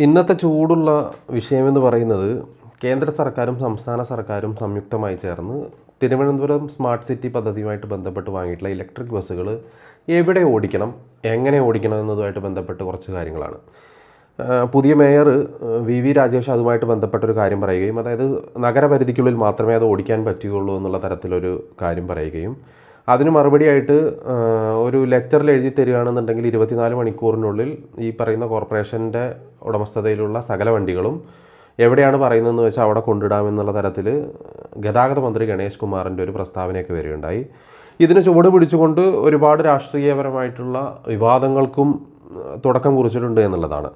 ഇന്നത്തെ ചൂടുള്ള വിഷയമെന്ന് പറയുന്നത് കേന്ദ്ര സർക്കാരും സംസ്ഥാന സർക്കാരും സംയുക്തമായി ചേർന്ന് തിരുവനന്തപുരം സ്മാർട്ട് സിറ്റി പദ്ധതിയുമായിട്ട് ബന്ധപ്പെട്ട് വാങ്ങിയിട്ടുള്ള ഇലക്ട്രിക് ബസ്സുകൾ എവിടെ ഓടിക്കണം എങ്ങനെ ഓടിക്കണം എന്നതുമായിട്ട് ബന്ധപ്പെട്ട് കുറച്ച് കാര്യങ്ങളാണ്. പുതിയ മേയർ വി വി രാജേഷ് അതുമായിട്ട് ബന്ധപ്പെട്ടൊരു കാര്യം പറയുകയും അതായത് നഗരപരിധിക്കുള്ളിൽ മാത്രമേ അത് ഓടിക്കാൻ പറ്റുകയുള്ളൂ എന്നുള്ള തരത്തിലൊരു കാര്യം പറയുകയും അതിന് മറുപടിയായിട്ട് ഒരു ലെറ്ററിൽ എഴുതി തരികയാണെന്നുണ്ടെങ്കിൽ ഇരുപത്തിനാല് മണിക്കൂറിനുള്ളിൽ ഈ പറയുന്ന കോർപ്പറേഷന്റെ ഉടമസ്ഥതയിലുള്ള സകല വണ്ടികളും എവിടെയാണ് പറയുന്നതെന്ന് വെച്ചാൽ അവിടെ കൊണ്ടിടാമെന്നുള്ള തരത്തിൽ ഗതാഗത മന്ത്രി ഗണേഷ് കുമാറിന്റെ ഒരു പ്രസ്താവനയൊക്കെ വരികയുണ്ടായി. ഇതിന് ചുവട് പിടിച്ചുകൊണ്ട് ഒരുപാട് രാഷ്ട്രീയപരമായിട്ടുള്ള വിവാദങ്ങൾക്കും തുടക്കം കുറിച്ചിട്ടുണ്ട് എന്നുള്ളതാണ്.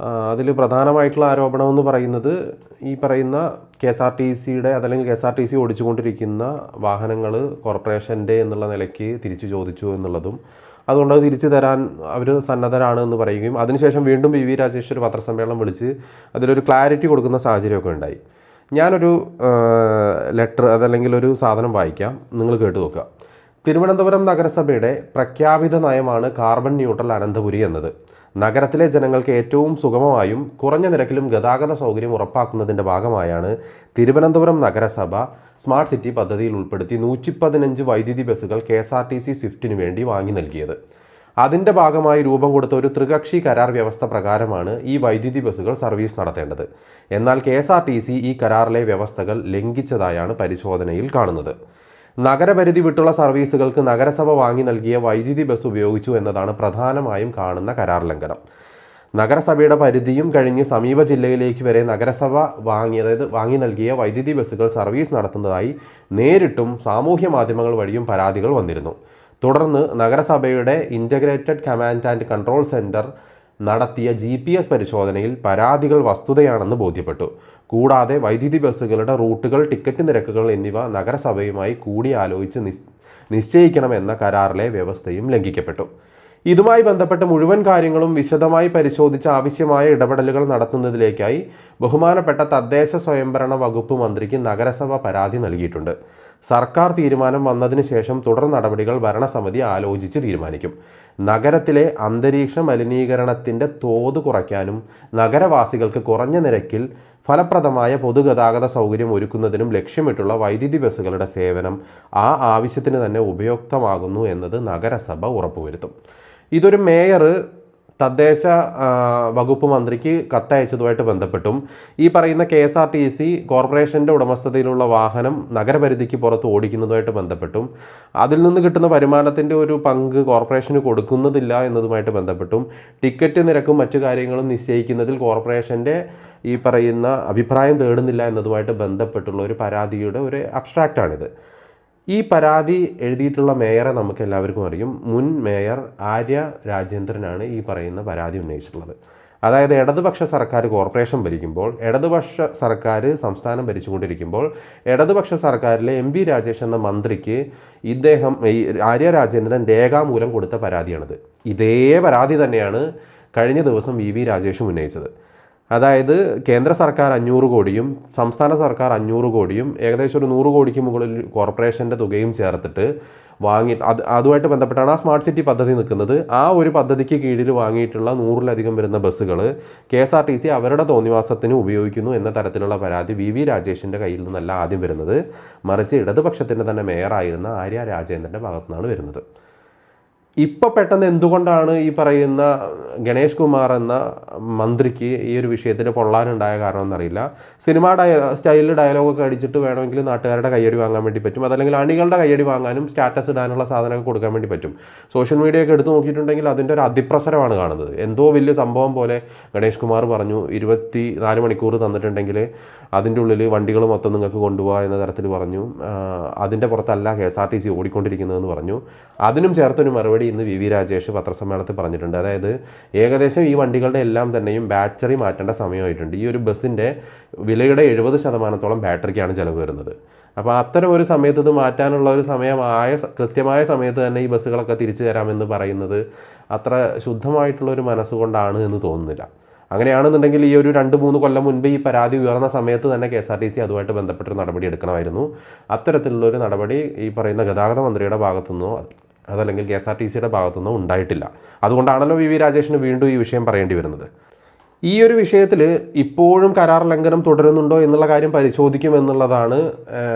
അതിൽ പ്രധാനമായിട്ടുള്ള ആരോപണം എന്ന് പറയുന്നത് ഈ പറയുന്ന കെ എസ് ആർ ടി സിയുടെ അതല്ലെങ്കിൽ K S R T C ഓടിച്ചുകൊണ്ടിരിക്കുന്ന വാഹനങ്ങൾ കോർപ്പറേഷന്റെ എന്നുള്ള നിലയ്ക്ക് തിരിച്ചു ചോദിച്ചു എന്നുള്ളതും അതുകൊണ്ട് അത് തിരിച്ചു തരാൻ അവർ സന്നദ്ധരാണ് എന്ന് പറയുകയും അതിനുശേഷം വീണ്ടും വി വി രാജേഷ് ഒരു പത്രസമ്മേളനം വിളിച്ച് അതിലൊരു ക്ലാരിറ്റി കൊടുക്കുന്ന സാഹചര്യമൊക്കെ ഉണ്ടായി. ഞാനൊരു ലെറ്റർ അതല്ലെങ്കിൽ ഒരു സാധനം വായിക്കാം. നിങ്ങൾ കേട്ടു നോക്കുക. തിരുവനന്തപുരം നഗരസഭയുടെ പ്രഖ്യാപിത നയമാണ് കാർബൺ ന്യൂട്രൽ അനന്തപുരി എന്നത്. നഗരത്തിലെ ജനങ്ങൾക്ക് ഏറ്റവും സുഗമമായും കുറഞ്ഞ നിരക്കിലും ഗതാഗത സൗകര്യം ഉറപ്പാക്കുന്നതിന്റെ ഭാഗമായാണ് തിരുവനന്തപുരം നഗരസഭ സ്മാർട്ട് സിറ്റി പദ്ധതിയിൽ ഉൾപ്പെടുത്തി നൂറ്റി പതിനഞ്ച് വൈദ്യുതി ബസ്സുകൾ K S R T C സ്വിഫ്റ്റിന് വേണ്ടി വാങ്ങി നൽകിയത്. അതിന്റെ ഭാഗമായി രൂപം കൊടുത്ത ഒരു ത്രികക്ഷി കരാർ വ്യവസ്ഥ പ്രകാരമാണ് ഈ വൈദ്യുതി ബസ്സുകൾ സർവീസ് നടത്തേണ്ടത്. എന്നാൽ കെ ഈ കരാറിലെ വ്യവസ്ഥകൾ ലംഘിച്ചതായാണ് പരിശോധനയിൽ കാണുന്നത്. നഗരപരിധി വിട്ടുള്ള സർവീസുകൾക്ക് നഗരസഭ വാങ്ങി നൽകിയ വൈദ്യുതി ബസ് ഉപയോഗിച്ചു എന്നതാണ് പ്രധാനമായും കാണുന്ന കരാർ ലംഘനം. നഗരസഭയുടെ പരിധിയും കഴിഞ്ഞ് സമീപ ജില്ലയിലേക്ക് വരെ നഗരസഭ വാങ്ങി അതായത് വാങ്ങി നൽകിയ വൈദ്യുതി ബസ്സുകൾ സർവീസ് നടത്തുന്നതായി നേരിട്ടും സാമൂഹ്യ മാധ്യമങ്ങൾ വഴിയും പരാതികൾ വന്നിരുന്നു. തുടർന്ന് നഗരസഭയുടെ integrated command and control centre നടത്തിയ ജി പി എസ് പരിശോധനയിൽ പരാതികൾ വസ്തുതയാണെന്ന് ബോധ്യപ്പെട്ടു. കൂടാതെ വൈദ്യുതി ബസ്സുകളുടെ റൂട്ടുകൾ ടിക്കറ്റ് നിരക്കുകൾ എന്നിവ നഗരസഭയുമായി കൂടിയാലോചിച്ച് നിസ് നിശ്ചയിക്കണമെന്ന കരാറിലെ വ്യവസ്ഥയും ലംഘിക്കപ്പെട്ടു. ഇതുമായി ബന്ധപ്പെട്ട മുഴുവൻ കാര്യങ്ങളും വിശദമായി പരിശോധിച്ച് ആവശ്യമായ ഇടപെടലുകൾ നടത്തുന്നതിലേക്കായി ബഹുമാനപ്പെട്ട തദ്ദേശ സ്വയംഭരണ വകുപ്പ് മന്ത്രിക്ക് നഗരസഭ പരാതി നൽകിയിട്ടുണ്ട്. സർക്കാർ തീരുമാനം വന്നതിന് ശേഷം തുടർ നടപടികൾ ഭരണസമിതി ആലോചിച്ച് തീരുമാനിക്കും. നഗരത്തിലെ അന്തരീക്ഷ മലിനീകരണത്തിന്റെ തോത് കുറയ്ക്കാനും നഗരവാസികൾക്ക് കുറഞ്ഞ നിരക്കിൽ ഫലപ്രദമായ പൊതുഗതാഗത സൗകര്യം ഒരുക്കുന്നതിനും ലക്ഷ്യമിട്ടുള്ള വൈദ്യുതി ബസ്സുകളുടെ സേവനം ആ ആവശ്യത്തിന് തന്നെ ഉപയുക്തമാകുന്നു എന്നത് നഗരസഭ ഉറപ്പുവരുത്തും. ഇതൊരു മേയർ തദ്ദേശ വകുപ്പ് മന്ത്രിക്ക് കത്തയച്ചതുമായിട്ട് ബന്ധപ്പെട്ടും ഈ പറയുന്ന K S R T C കോർപ്പറേഷന്റെ ഉടമസ്ഥതയിലുള്ള വാഹനം നഗരപരിധിക്ക് പുറത്ത് ഓടിക്കുന്നതുമായിട്ട് ബന്ധപ്പെട്ടും അതിൽ നിന്ന് കിട്ടുന്ന വരുമാനത്തിന്റെ ഒരു പങ്ക് കോർപ്പറേഷന് കൊടുക്കുന്നതില്ല എന്നതുമായിട്ട് ബന്ധപ്പെട്ടും ടിക്കറ്റ് നിരക്കും മറ്റു കാര്യങ്ങളും നിശ്ചയിക്കുന്നതിൽ കോർപ്പറേഷന്റെ ഈ പറയുന്ന അഭിപ്രായം തേടുന്നില്ല എന്നതുമായിട്ട് ബന്ധപ്പെട്ടുള്ള ഒരു പരാതിയുടെ ഒരു അബ്സ്ട്രാക്റ്റാണിത് ഈ പരാതി എഴുതിയിട്ടുള്ള മേയറെ നമുക്ക് എല്ലാവർക്കും അറിയും. മുൻ മേയർ ആര്യ രാജേന്ദ്രനാണ് ഈ പറയുന്ന പരാതി ഉന്നയിച്ചിട്ടുള്ളത്. അതായത് ഇടതുപക്ഷ സർക്കാർ കോർപ്പറേഷൻ ഭരിക്കുമ്പോൾ ഇടതുപക്ഷ സർക്കാർ സംസ്ഥാനം ഭരിച്ചുകൊണ്ടിരിക്കുമ്പോൾ ഇടതുപക്ഷ സർക്കാരിലെ എം പി രാജേഷ് എന്ന മന്ത്രിക്ക് ഇദ്ദേഹം ഈ ആര്യ രാജേന്ദ്രൻ രേഖാമൂലം കൊടുത്ത പരാതിയാണിത്. ഇതേ പരാതി തന്നെയാണ് കഴിഞ്ഞ ദിവസം വി വി രാജേഷും ഉന്നയിച്ചത്. അതായത് കേന്ദ്ര സർക്കാർ അഞ്ഞൂറ് കോടിയും സംസ്ഥാന സർക്കാർ അഞ്ഞൂറ് കോടിയും ഏകദേശം ഒരു നൂറ് കോടിക്ക് മുകളിൽ കോർപ്പറേഷന്റെ തുകയും ചേർത്തിട്ട് വാങ്ങി അത് അതുമായിട്ട് ബന്ധപ്പെട്ടാണ് ആ സ്മാർട്ട് സിറ്റി പദ്ധതി നിൽക്കുന്നത്. ആ ഒരു പദ്ധതിക്ക് കീഴിൽ വാങ്ങിയിട്ടുള്ള നൂറിലധികം വരുന്ന ബസ്സുകൾ K S R T C അവരുടെ തോന്നിവാസത്തിന് ഉപയോഗിക്കുന്നു എന്ന തരത്തിലുള്ള പരാതി വി വി രാജേഷിന്റെ കയ്യിൽ നിന്നല്ല ആദ്യം വരുന്നത്. മറിച്ച് ഇടതുപക്ഷത്തിന്റെ തന്നെ മേയറായിരുന്ന ആര്യ രാജേന്ദ്രന്റെ ഭാഗത്തു നിന്നാണ് വരുന്നത്. ഇപ്പോൾ പെട്ടെന്ന് എന്തുകൊണ്ടാണ് ഈ പറയുന്ന ഗണേഷ് കുമാർ എന്ന മന്ത്രിക്ക് ഈ ഒരു വിഷയത്തിൽ പൊള്ളാനുണ്ടായ കാരണം എന്നറിയില്ല. സിനിമ ഡയ സ്റ്റൈലിൽ ഡയലോഗൊക്കെ അടിച്ചിട്ട് വേണമെങ്കിൽ നാട്ടുകാരുടെ കയ്യടി വാങ്ങാൻ വേണ്ടി പറ്റും. അതല്ലെങ്കിൽ അണികളുടെ കയ്യടി വാങ്ങാനും സ്റ്റാറ്റസ് ഇടാനുള്ള സാധനമൊക്കെ കൊടുക്കാൻ വേണ്ടി പറ്റും. സോഷ്യൽ മീഡിയ ഒക്കെ എടുത്തു നോക്കിയിട്ടുണ്ടെങ്കിൽ അതിന്റെ ഒരു അതിപ്രസരമാണ് കാണുന്നത്. എന്തോ വലിയ സംഭവം പോലെ ഗണേഷ് കുമാർ പറഞ്ഞു ഇരുപത്തി നാല് മണിക്കൂർ തന്നിട്ടുണ്ടെങ്കിൽ അതിന്റെ ഉള്ളിൽ വണ്ടികൾ മൊത്തം നിങ്ങൾക്ക് കൊണ്ടുപോകാം എന്ന തരത്തിൽ പറഞ്ഞു. അതിന്റെ പുറത്തല്ല K S R T C ഓടിക്കൊണ്ടിരിക്കുന്നതെന്ന് പറഞ്ഞു. അതിനും ചേർത്തൊരു മറുപടി ഇന്ന് വി വി രാജേഷ് പത്രസമ്മേളനത്തിൽ പറഞ്ഞിട്ടുണ്ട്. അതായത് ഏകദേശം ഈ വണ്ടികളുടെ എല്ലാം തന്നെയും ബാറ്ററി മാറ്റേണ്ട സമയമായിട്ടുണ്ട്. ഈ ഒരു ബസ്സിന്റെ വിലയുടെ എഴുപത് ശതമാനത്തോളം ബാറ്ററിക്കാണ് ചിലവ് വരുന്നത്. അപ്പോൾ അത്തരം ഒരു സമയത്ത് ഇത് മാറ്റാനുള്ള ഒരു സമയമായ കൃത്യമായ സമയത്ത് തന്നെ ഈ ബസ്സുകളൊക്കെ തിരിച്ചു തരാമെന്ന് പറയുന്നത് അത്ര ശുദ്ധമായിട്ടുള്ള ഒരു മനസ്സുകൊണ്ടാണ് എന്ന് തോന്നുന്നില്ല. അങ്ങനെയാണെന്നുണ്ടെങ്കിൽ ഈ ഒരു രണ്ട് മൂന്ന് കൊല്ലം മുൻപ് ഈ പരാതി ഉയർന്ന സമയത്ത് തന്നെ K S R T C അതുമായിട്ട് ബന്ധപ്പെട്ടൊരു നടപടി എടുക്കണമായിരുന്നു. അത്തരത്തിലുള്ളൊരു നടപടി ഈ പറയുന്ന ഗതാഗത മന്ത്രിയുടെ ഭാഗത്തുനിന്നോ അതല്ലെങ്കിൽ കെ എസ് ആർ ടി സിയുടെ ഭാഗത്തുനിന്ന് ഉണ്ടായിട്ടില്ല. അതുകൊണ്ടാണല്ലോ വി വി രാജേഷിന് വീണ്ടും ഈ വിഷയം പറയേണ്ടി വരുന്നത്. ഈ ഒരു വിഷയത്തിൽ ഇപ്പോഴും കരാർ ലംഘനം തുടരുന്നുണ്ടോ എന്നുള്ള കാര്യം പരിശോധിക്കുമെന്നുള്ളതാണ്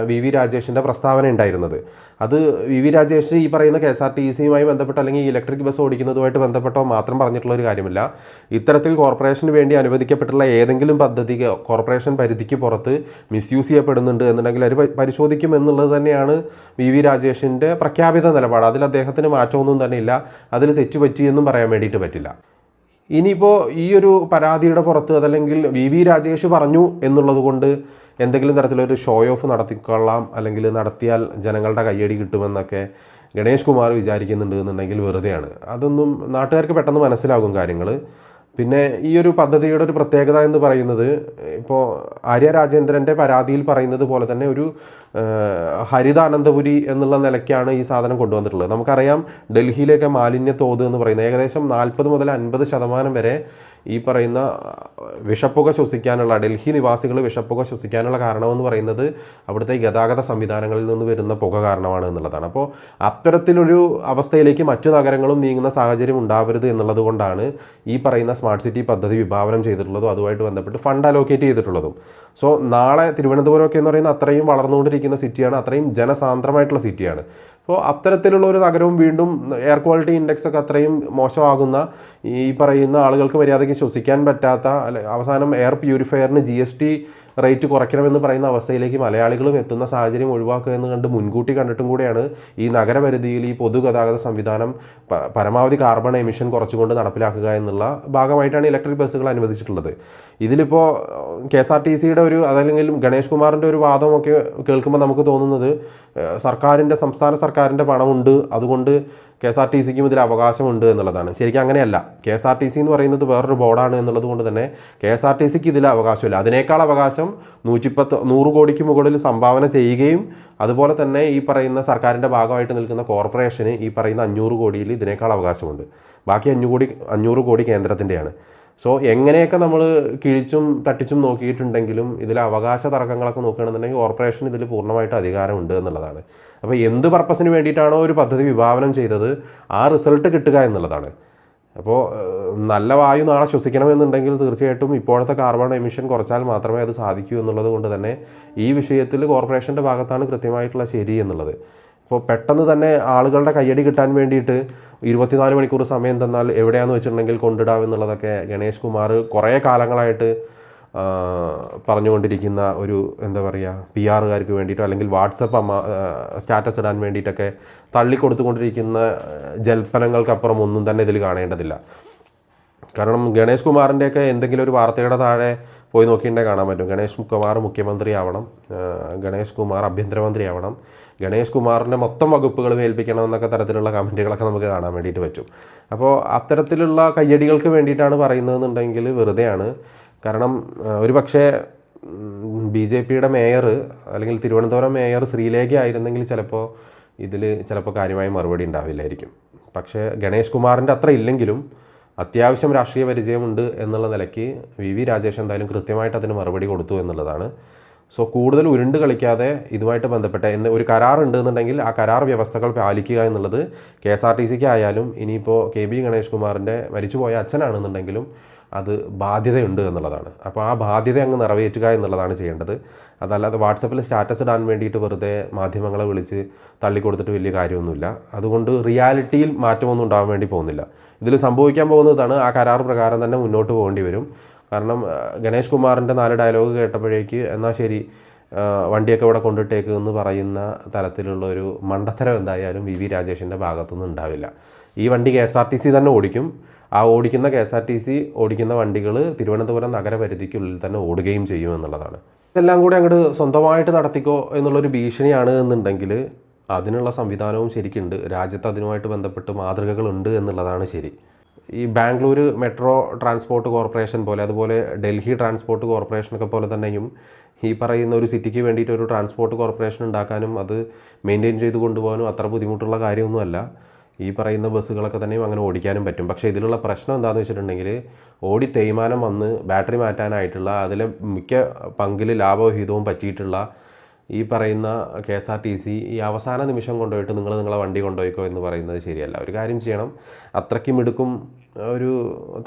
വി വി രാജേഷിന്റെ പ്രസ്താവന ഉണ്ടായിരുന്നത്. അത് വി വി രാജേഷ് ഈ പറയുന്ന കെ എസ് ആർ ടി സിയുമായി ബന്ധപ്പെട്ട് അല്ലെങ്കിൽ ഇലക്ട്രിക് ബസ് ഓടിക്കുന്നതുമായിട്ട് ബന്ധപ്പെട്ടോ മാത്രം പറഞ്ഞിട്ടുള്ള ഒരു കാര്യമില്ല. ഇത്തരത്തിൽ കോർപ്പറേഷന് വേണ്ടി അനുവദിക്കപ്പെട്ടുള്ള ഏതെങ്കിലും പദ്ധതി കോർപ്പറേഷൻ പരിധിക്ക് പുറത്ത് മിസ്യൂസ് ചെയ്യപ്പെടുന്നുണ്ട് എന്നുണ്ടെങ്കിൽ പ- പരിശോധിക്കും എന്നുള്ളത് തന്നെയാണ് വി വി രാജേഷിന്റെ പ്രഖ്യാപിത നിലപാട്. അതിൽ അദ്ദേഹത്തിന് മാറ്റമൊന്നും തന്നെ ഇല്ല. അതിൽ തെറ്റുപറ്റിയെന്നും പറയാൻ വേണ്ടിയിട്ട് പറ്റില്ല. ഇനിയിപ്പോൾ ഈ ഒരു പരാതിയുടെ പുറത്ത് അതല്ലെങ്കിൽ വി വി രാജേഷ് പറഞ്ഞു എന്നുള്ളത് കൊണ്ട് എന്തെങ്കിലും തരത്തിലൊരു ഷോ ഓഫ് നടത്തിക്കൊള്ളാം അല്ലെങ്കിൽ നടത്തിയാൽ ജനങ്ങളുടെ കയ്യടി കിട്ടുമെന്നൊക്കെ ഗണേഷ് കുമാർ വിചാരിക്കുന്നുണ്ട് എന്നുണ്ടെങ്കിൽ വെറുതെയാണ്. അതൊന്നും നാട്ടുകാർക്ക് പെട്ടെന്ന് മനസ്സിലാകും കാര്യങ്ങൾ പിന്നെ ഈ ഒരു പദ്ധതിയുടെ ഒരു പ്രത്യേകത എന്ന് പറയുന്നത് ഇപ്പോൾ ആര്യ രാജേന്ദ്രന്റെ പരാതിയിൽ പറയുന്നത് പോലെ തന്നെ ഒരു ഹരിത അനന്തപുരി എന്നുള്ള നിലയ്ക്കാണ് ഈ സാധനം കൊണ്ടുവന്നിട്ടുള്ളത്. നമുക്കറിയാം ഡൽഹിയിലേക്ക് മാലിന്യ തോത് എന്ന് പറയുന്നത് ഏകദേശം നാൽപ്പത് മുതൽ അൻപത് ശതമാനം വരെ ഈ പറയുന്ന വിഷപ്പുക ശ്വസിക്കാനുള്ള ഡൽഹി നിവാസികൾ വിഷപ്പുക ശ്വസിക്കാനുള്ള കാരണമെന്ന് പറയുന്നത് അവിടുത്തെ ഗതാഗത സംവിധാനങ്ങളിൽ നിന്ന് വരുന്ന പുക കാരണമാണ് എന്നുള്ളതാണ്. അപ്പോൾ അത്തരത്തിലൊരു അവസ്ഥയിലേക്ക് മറ്റു നഗരങ്ങളും നീങ്ങുന്ന സാഹചര്യം ഉണ്ടാവരുത് എന്നുള്ളത് കൊണ്ടാണ് ഈ പറയുന്ന സ്മാർട്ട് സിറ്റി പദ്ധതി വിഭാവനം ചെയ്തിട്ടുള്ളതും അതുമായിട്ട് ബന്ധപ്പെട്ട് ഫണ്ട് അലോക്കേറ്റ് ചെയ്തിട്ടുള്ളതും. സോ നാളെ തിരുവനന്തപുരമൊക്കെ എന്ന് പറയുന്ന അത്രയും വളർന്നുകൊണ്ടിരിക്കുന്ന സിറ്റിയാണ് അത്രയും ജനസാന്ദ്രമായിട്ടുള്ള സിറ്റിയാണ്. അപ്പോൾ അത്തരത്തിലുള്ള ഒരു നഗരവും വീണ്ടും എയർ ക്വാളിറ്റി ഇൻഡെക്സ് ഒക്കെ അത്രയും മോശമാകുന്ന ഈ പറയുന്ന ആളുകൾക്ക് മര്യാദയ്ക്ക് ശ്വസിക്കാൻ പറ്റാത്ത അവസാനം എയർ പ്യൂരിഫയറിന് ജി റേറ്റ് കുറയ്ക്കണമെന്ന് പറയുന്ന അവസ്ഥയിലേക്ക് മലയാളികളും എത്തുന്ന സാഹചര്യം ഒഴിവാക്കുക എന്ന് കണ്ട് മുൻകൂട്ടി കണ്ടിട്ടും കൂടെയാണ് ഈ നഗരപരിധിയിൽ ഈ പൊതുഗതാഗത സംവിധാനം പരമാവധി കാർബൺ എമിഷൻ കുറച്ചുകൊണ്ട് നടപ്പിലാക്കുക എന്നുള്ള ഭാഗമായിട്ടാണ് ഇലക്ട്രിക് ബസ്സുകൾ അനുവദിച്ചിട്ടുള്ളത്. ഇതിലിപ്പോൾ കെ എസ് ആർ ടി സിയുടെ ഒരു അതല്ലെങ്കിൽ ഗണേഷ് കുമാറിന്റെ ഒരു വാദമൊക്കെ കേൾക്കുമ്പോൾ നമുക്ക് തോന്നുന്നത് സർക്കാരിന്റെ സംസ്ഥാന സർക്കാരിന്റെ പണമുണ്ട്. അതുകൊണ്ട് കെ എസ് ആർ ടി സിക്കും ഇതിൽ അവകാശമുണ്ട് എന്നുള്ളതാണ്. ശരിക്കും അങ്ങനെയല്ല. K S R T C എന്ന് പറയുന്നത് വേറൊരു ബോർഡാണ് എന്നുള്ളത് കൊണ്ട് തന്നെ കെ എസ് ആർ ടി സിക്ക് ഇതിൽ അവകാശമില്ല. അതിനേക്കാൾ അവകാശം നൂറ്റിപ്പത്ത് നൂറ് കോടിക്ക് മുകളിൽ സംഭാവന ചെയ്യുകയും അതുപോലെ തന്നെ ഈ പറയുന്ന സർക്കാരിന്റെ ഭാഗമായിട്ട് നിൽക്കുന്ന കോർപ്പറേഷന് ഈ പറയുന്ന അഞ്ഞൂറ് കോടിയിൽ ഇതിനേക്കാൾ അവകാശമുണ്ട്. ബാക്കി അഞ്ഞൂറ് കോടി അഞ്ഞൂറ് കോടി കേന്ദ്രത്തിന്റെയാണ്. സോ എങ്ങനെയൊക്കെ നമ്മൾ കിഴിച്ചും തട്ടിച്ചും നോക്കിയിട്ടുണ്ടെങ്കിലും ഇതിലെ അവകാശ തർക്കങ്ങളൊക്കെ നോക്കുകയാണെന്നുണ്ടെങ്കിൽ കോർപ്പറേഷൻ ഇതിൽ പൂർണമായിട്ട് അധികാരമുണ്ട് എന്നുള്ളതാണ്. അപ്പോൾ എന്ത് പർപ്പസിന് വേണ്ടിയിട്ടാണോ ഒരു പദ്ധതി വിഭാവനം ചെയ്തത് ആ റിസൾട്ട് കിട്ടുക എന്നുള്ളതാണ്. അപ്പോൾ നല്ല വായു നാളെ ശ്വസിക്കണമെന്നുണ്ടെങ്കിൽ തീർച്ചയായിട്ടും ഇപ്പോഴത്തെ കാർബൺ എമിഷൻ കുറച്ചാൽ മാത്രമേ അത് സാധിക്കൂ എന്നുള്ളത് കൊണ്ട് തന്നെ ഈ വിഷയത്തിൽ കോർപ്പറേഷന്റെ ഭാഗത്താണ് കൃത്യമായിട്ടുള്ള ശരി എന്നുള്ളത്. അപ്പോൾ പെട്ടെന്ന് തന്നെ ആളുകളുടെ കയ്യടി കിട്ടാൻ വേണ്ടിയിട്ട് ഇരുപത്തിനാല് മണിക്കൂർ സമയം തന്നാൽ എവിടെയാണെന്ന് വെച്ചിട്ടുണ്ടെങ്കിൽ കൊണ്ടിടാം എന്നുള്ളതൊക്കെ ഗണേഷ് കുമാർ കുറേ കാലങ്ങളായിട്ട് പറഞ്ഞുകൊണ്ടിരിക്കുന്ന ഒരു എന്താ പറയുക പി ആറുകാർക്ക് വേണ്ടിയിട്ടോ അല്ലെങ്കിൽ വാട്സപ്പ് അമ്മ സ്റ്റാറ്റസ് ഇടാൻ വേണ്ടിയിട്ടൊക്കെ തള്ളിക്കൊടുത്തുകൊണ്ടിരിക്കുന്ന ജൽപ്പനങ്ങൾക്കപ്പുറം ഒന്നും തന്നെ ഇതിൽ കാണേണ്ടതില്ല. കാരണം ഗണേഷ് കുമാറിന്റെയൊക്കെ എന്തെങ്കിലും ഒരു വാർത്തയുടെ താഴെ പോയി നോക്കിയിട്ടുണ്ടെങ്കിൽ കാണാൻ പറ്റും. ഗണേഷ് കുമാർ മുഖ്യമന്ത്രി ആവണം ഗണേഷ് കുമാർ ആഭ്യന്തരമന്ത്രി ആവണം ഗണേഷ് കുമാറിന്റെ മൊത്തം വകുപ്പുകൾ ഏൽപ്പിക്കണം എന്നൊക്കെ തരത്തിലുള്ള കമന്റുകളൊക്കെ നമുക്ക് കാണാൻ വേണ്ടിയിട്ട് പറ്റും. അപ്പോൾ അത്തരത്തിലുള്ള കയ്യടികൾക്ക് വേണ്ടിയിട്ടാണ് പറയുന്നതെന്നുണ്ടെങ്കിൽ വെറുതെയാണ്. കാരണം ഒരു പക്ഷേ ബി ജെ പിയുടെ മേയർ അല്ലെങ്കിൽ തിരുവനന്തപുരം മേയർ ശ്രീലേഖ ആയിരുന്നെങ്കിൽ ചിലപ്പോൾ ഇതിൽ ചിലപ്പോൾ കാര്യമായ മറുപടി ഉണ്ടാവില്ലായിരിക്കും. പക്ഷേ ഗണേഷ് കുമാറിന്റെ അത്ര ഇല്ലെങ്കിലും അത്യാവശ്യം രാഷ്ട്രീയ പരിചയമുണ്ട് എന്നുള്ള നിലയ്ക്ക് വി വി രാജേഷ് എന്തായാലും കൃത്യമായിട്ട് അതിന് മറുപടി കൊടുത്തു എന്നുള്ളതാണ്. സോ കൂടുതൽ ഉരുണ്ട് കളിക്കാതെ ഇതുമായിട്ട് ബന്ധപ്പെട്ട എന്ന് ഒരു കരാർ ഉണ്ട് എന്നുണ്ടെങ്കിൽ ആ കരാർ വ്യവസ്ഥകൾ പാലിക്കുക എന്നുള്ളത് കെ എസ് ആർ ടി സിക്ക് ആയാലും ഇനിയിപ്പോൾ കെ ബി ഗണേഷ് കുമാറിന്റെ മരിച്ചുപോയ അച്ഛനാണെന്നുണ്ടെങ്കിലും അത് ബാധ്യതയുണ്ട് എന്നുള്ളതാണ്. അപ്പോൾ ആ ബാധ്യത അങ്ങ് നിറവേറ്റുക എന്നുള്ളതാണ് ചെയ്യേണ്ടത്. അതല്ലാതെ വാട്സപ്പിൽ സ്റ്റാറ്റസ് ഇടാൻ വേണ്ടിയിട്ട് വെറുതെ മാധ്യമങ്ങളെ വിളിച്ച് തള്ളിക്കൊടുത്തിട്ട് വലിയ കാര്യമൊന്നുമില്ല. അതുകൊണ്ട് റിയാലിറ്റിയിൽ മാറ്റമൊന്നും ഉണ്ടാകാൻ വേണ്ടി പോകുന്നില്ല. ഇതിൽ സംഭവിക്കാൻ പോകുന്നതാണ് ആ കരാർ പ്രകാരം തന്നെ മുന്നോട്ട് പോകേണ്ടി വരും. കാരണം ഗണേഷ് കുമാറിന്റെ നാല് ഡയലോഗ് കേട്ടപ്പോഴേക്ക് എന്നാൽ ശരി വണ്ടിയൊക്കെ ഇവിടെ കൊണ്ടിട്ടേക്ക് എന്ന് പറയുന്ന തലത്തിലുള്ള ഒരു മണ്ടത്തരം എന്തായാലും വി വി രാജേഷിന്റെ ഭാഗത്തുനിന്ന് ഉണ്ടാവില്ല. ഈ വണ്ടി K S R T C തന്നെ ഓടിക്കും. ആ ഓടിക്കുന്ന K S R T C ഓടിക്കുന്ന വണ്ടികൾ തിരുവനന്തപുരം നഗരപരിധിക്കുള്ളിൽ തന്നെ ഓടുകയും ചെയ്യും എന്നുള്ളതാണ്. ഇതെല്ലാം കൂടി അങ്ങോട്ട് സ്വന്തമായിട്ട് നടത്തിക്കോ എന്നുള്ളൊരു ഭീഷണിയാണ് എന്നുണ്ടെങ്കിൽ അതിനുള്ള സംവിധാനവും ശരിക്കുണ്ട്. രാജ്യത്ത് അതിനുമായിട്ട് ബന്ധപ്പെട്ട് മാതൃകകളുണ്ട് എന്നുള്ളതാണ് ശരി. ഈ ബാംഗ്ലൂർ മെട്രോ ട്രാൻസ്പോർട്ട് കോർപ്പറേഷൻ പോലെ അതുപോലെ ഡൽഹി ട്രാൻസ്പോർട്ട് കോർപ്പറേഷനൊക്കെ പോലെ തന്നെയും ഈ പറയുന്ന ഒരു സിറ്റിക്ക് വേണ്ടിയിട്ട് ഒരു ട്രാൻസ്പോർട്ട് കോർപ്പറേഷൻ ഉണ്ടാക്കാനും അത് മെയിന്റെയിൻ ചെയ്ത് കൊണ്ടുപോകാനും അത്ര ബുദ്ധിമുട്ടുള്ള കാര്യമൊന്നുമല്ല. ഈ പറയുന്ന ബസ്സുകളൊക്കെ തന്നെയും അങ്ങനെ ഓടിക്കാനും പറ്റും. പക്ഷേ ഇതിലുള്ള പ്രശ്നം എന്താണെന്ന് വെച്ചിട്ടുണ്ടെങ്കിൽ ഓടി തേയ്മാനം വന്ന് ബാറ്ററി മാറ്റാനായിട്ടുള്ള അതിലെ മിക്ക പങ്കിൽ ലാഭവിഹിതവും പറ്റിയിട്ടുള്ള ഈ പറയുന്ന K S R T C ഈ അവസാന നിമിഷം കൊണ്ടുപോയിട്ട് നിങ്ങൾ നിങ്ങളെ വണ്ടി കൊണ്ടുപോയിക്കോ എന്ന് പറയുന്നത് ശരിയല്ല. ഒരു കാര്യം ചെയ്യണം. അത്രയ്ക്കും എടുക്കും ഒരു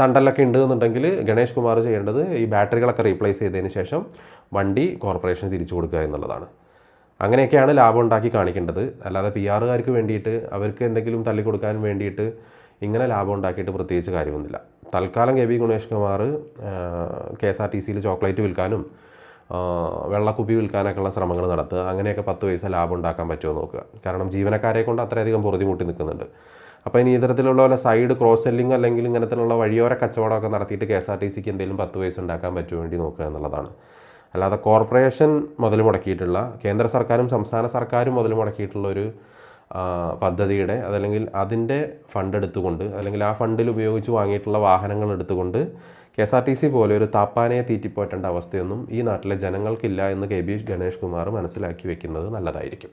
തണ്ടലൊക്കെ ഉണ്ട് എന്നുണ്ടെങ്കിൽ ഗണേഷ് കുമാർ ചെയ്യേണ്ടത് ഈ ബാറ്ററികളൊക്കെ റീപ്ലേസ് ചെയ്തതിന് ശേഷം വണ്ടി കോർപ്പറേഷന് തിരിച്ചു കൊടുക്കുക എന്നുള്ളതാണ്. അങ്ങനെയൊക്കെയാണ് ലാഭം ഉണ്ടാക്കി കാണിക്കേണ്ടത്. അല്ലാതെ പി ആറുകാർക്ക് വേണ്ടിയിട്ട് അവർക്ക് എന്തെങ്കിലും തള്ളിക്കൊടുക്കാൻ വേണ്ടിയിട്ട് ഇങ്ങനെ ലാഭം ഉണ്ടാക്കിയിട്ട് പ്രത്യേകിച്ച് കാര്യമൊന്നുമില്ല. തൽക്കാലം K V Ganesh Kumar K S R T സിയിൽ ചോക്ലേറ്റ് വിൽക്കാനും വെള്ളക്കുപ്പി വെള്ളക്കുപ്പി വിൽക്കാനൊക്കെയുള്ള ശ്രമങ്ങൾ നടത്തുക. അങ്ങനെയൊക്കെ പത്ത് പൈസ ലാഭം ഉണ്ടാക്കാൻ പറ്റുമോ നോക്കുക. കാരണം ജീവനക്കാരെ കൊണ്ട് അത്രയധികം പൊറുതിമുട്ടി നിൽക്കുന്നുണ്ട്. അപ്പോൾ ഇനി ഇത്തരത്തിലുള്ള പോലെ സൈഡ് ക്രോസ് സെല്ലിംഗ് അല്ലെങ്കിൽ ഇങ്ങനത്തിലുള്ള വഴിയോര കച്ചവടമൊക്കെ നടത്തിയിട്ട് കെ എസ് ആർ ടി സിക്ക് എന്തെങ്കിലും പത്ത് പൈസ ഉണ്ടാക്കാൻ പറ്റുമോ വേണ്ടി നോക്കുക എന്നുള്ളതാണ്. അല്ലാതെ കോർപ്പറേഷൻ മുതൽ മുടക്കിയിട്ടുള്ള കേന്ദ്ര സർക്കാരും സംസ്ഥാന സർക്കാരും മുതൽ മുടക്കിയിട്ടുള്ള ഒരു ആ, പദ്ധതിയുടെ അതല്ലെങ്കിൽ അതിന്റെ ഫണ്ട് എടുത്തുകൊണ്ട് അല്ലെങ്കിൽ ആ ഫണ്ടിൽ ഉപയോഗിച്ച് വാങ്ങിയിട്ടുള്ള വാഹനങ്ങൾ എടുത്തുകൊണ്ട് K S R T C പോലെ ഒരു താപ്പാനയെ തീറ്റിപ്പോറ്റേണ്ട അവസ്ഥയൊന്നും ഈ നാട്ടിലെ ജനങ്ങൾക്കില്ല എന്ന് കെ ബി ഗണേഷ് കുമാർ മനസ്സിലാക്കി വെക്കുന്നത് നല്ലതായിരിക്കും.